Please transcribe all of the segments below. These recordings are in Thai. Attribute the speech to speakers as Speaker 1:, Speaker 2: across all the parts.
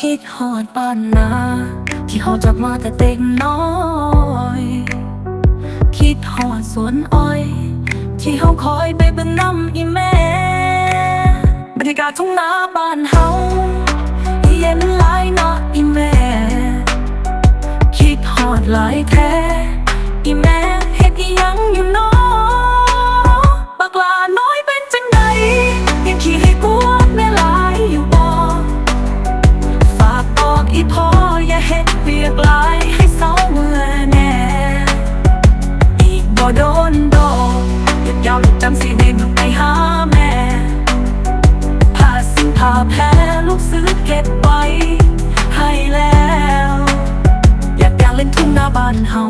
Speaker 1: คิดหอดบ้านนาที่เขาจากมาแต่เด็กน้อย คิดหอดสวนอ้อย ที่เขาคอยไปเบิ่งน้ำอีแม่บรรยากาศทุ่งนาบ้านเฮาเย็นหลายนาะอีแม่ คิดหอดหลายแท้ บ่โดนดอกหยุดยาวหยุดจำสิได้มึงไปหาแม่ผ้าสิ้นผ้าแพ้ลูกซื้อเก็บไว้ให้แล้ว อยากอยากเล่นทุ่งนาบ้านเฮา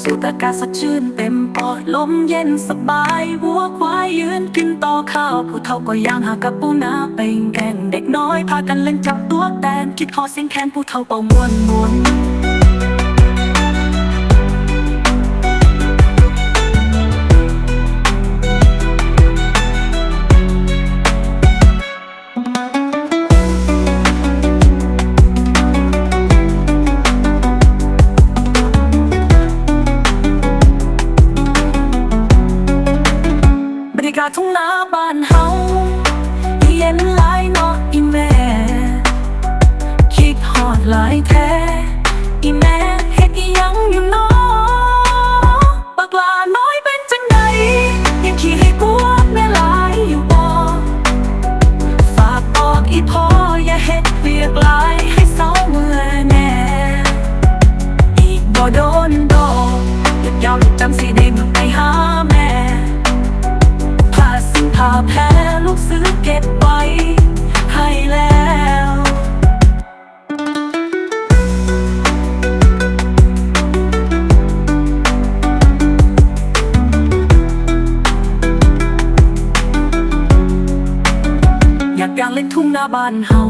Speaker 1: สูดอากาศสดชื่นเต็มปอดลมเย็นสบายวัวควายยืนกินต่อข้าวผู้เฒ่าก็ย่างหากับปูนาเป็นแกงเด็กน้อยพากันเล่นจับตัวแตนคิดขอเสียงแคนผู้เฒ่าเป่ามวนมวน กาทุ่งนาบ้านเฮาเย็นหลายาแพ้ลูกซื้อเก็บไว้ให้แล้วอยากอยากเล่นทุ่งนาบ้านเฮา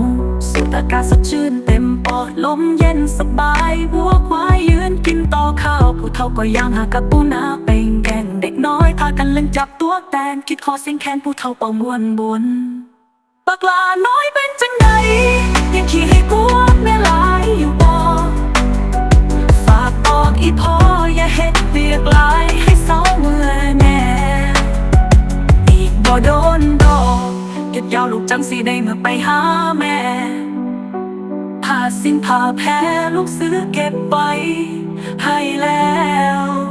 Speaker 1: สูดอากาศสดชื่นเต็มปอดลมเย็นสบายวัวควายยืนกินต่อข้าวผู้เฒ่าก็ย่างหากับปูนาเป็นแกง น้อยพากันเล่นจับตัวแตนคิดขอเสียงแคนผู้เฒ่าเป่ามวนบนบักลาน้อยเป็นจังไดยังขี้ให้กลัวแม่หลายอยู่บ่ฝากบอกอีพ่ออย่าเฮ็ดเบียกลายให้เศร้าเมื่อแน่อีกบ่โดนดอกหยุดยาวลูกจังสีได้เมื่อไปหาแม่ผ้าสิ้นผ้าแพ้ลูกซื้อเก็บไว้ให้แล้ว